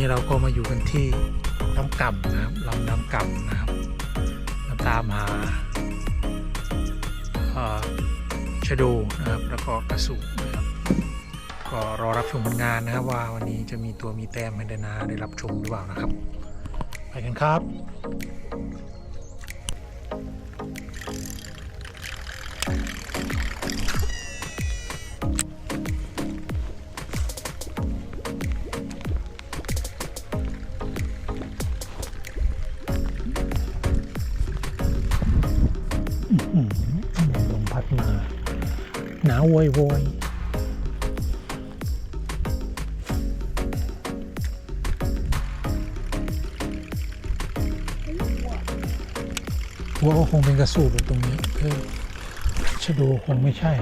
นนี้เราก็มาอยู่กันที่น้ำก่ำนะครับลำน้ำก่ำนะครับมาตามหาเอ่อชะดูนะครับ แล้วก็กระสุนนะครับ ก็รอรับชมผลงานนะครับว่าวันนี้จะมีตัวมีแต้มให้ได้นาได้รับชมหรือเปล่านะครับ ไปกันครับ โวยโวยว่าก็คงเป็นกระสูบอยู่ตรงนี้เออชะโดคงไม่ใช่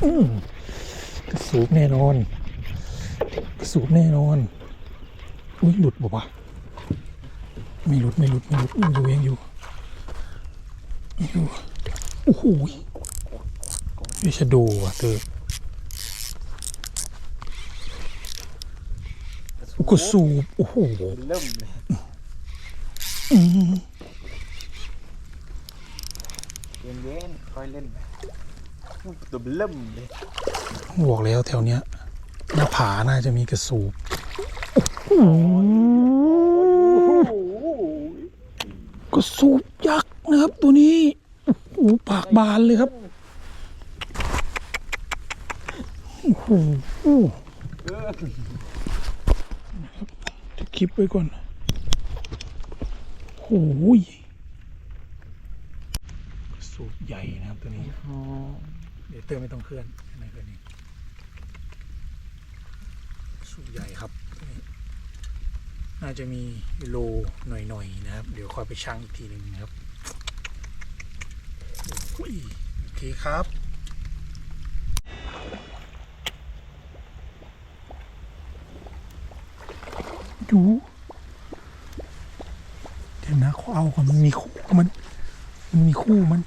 กระสูบแน่นอน กระสูบแน่นอนอุ้ยหลุดบอกว่าไม่หลุดไม่หลุดไม่หลุดอยู่ยังอยู่อยู่โอ้โหเดชะโดว่ะเธอกระสูบโอ้โหเริ่มเลยอืมเย็นเย็นๆค่อยเล่น ตัวเริ่มเลยบอกแล้วแถวเนี้ยหน้าผาน่าจะมีกระสูบกระสูบยักษ์นะครับตัวนี้โอ้ปากบานเลยครับโอ้โหจะคลิปไว้ก่อนโอ้ยกระสูบใหญ่นะครับตัวนี้ เดี๋ยวเติมไม่ต้องเคลื่อนไม่เคลื่อนนี่สูบใหญ่ครับ น่าจะมีโลหน่อยๆนะครับ เดี๋ยวคอยไปชั่งอีกทีหนึ่งนะครับอุ้ยโอเคครับดูเดี๋ยวนะเขาเอาก่อนมันมีคู่มัน มันมีคู่มัน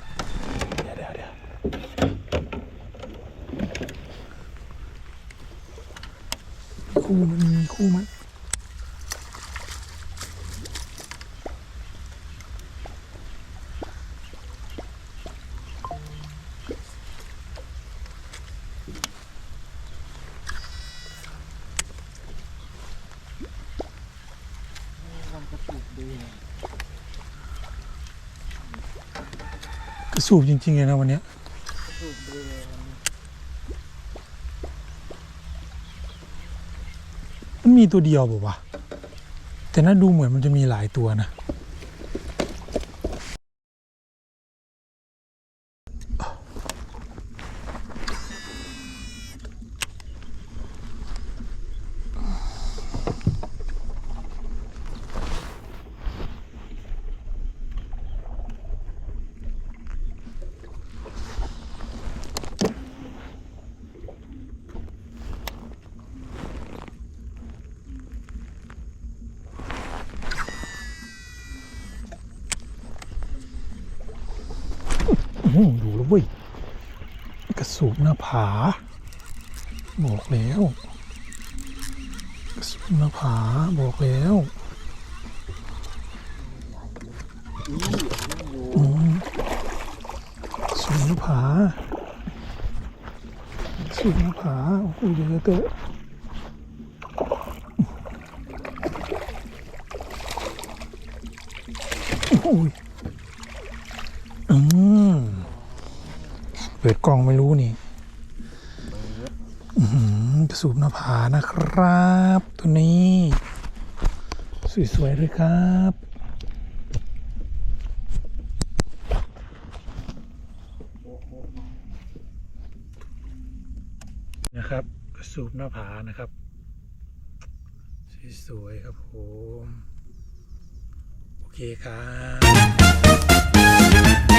เดี๋ยวเดี๋ยวเดี๋ยว คู่มันมีคู่มันมันกระสูบจริงๆเลยนะวันเนี้ยกระสุกดีเลย มีตัวเดียวบอกว่าวะแต่น่าดูเหมือนมันจะมีหลายตัวนะ ดูแล้วเว้ย กระสูบหน้าผา บอกแล้ว กระสูบหน้าผาบอกแล้วอียังอสูบหน้าผา สูบหน้าผา โอ้โหเยอะเตอะโอ้ยอืม เปิดกล้องไม่รู้นี่กระสูบหน้าผานะครับ ตัวนี้ สวยๆเลยครับนะครับกระสูบหน้าผานะครับ สวยๆครับผม โอเคครับ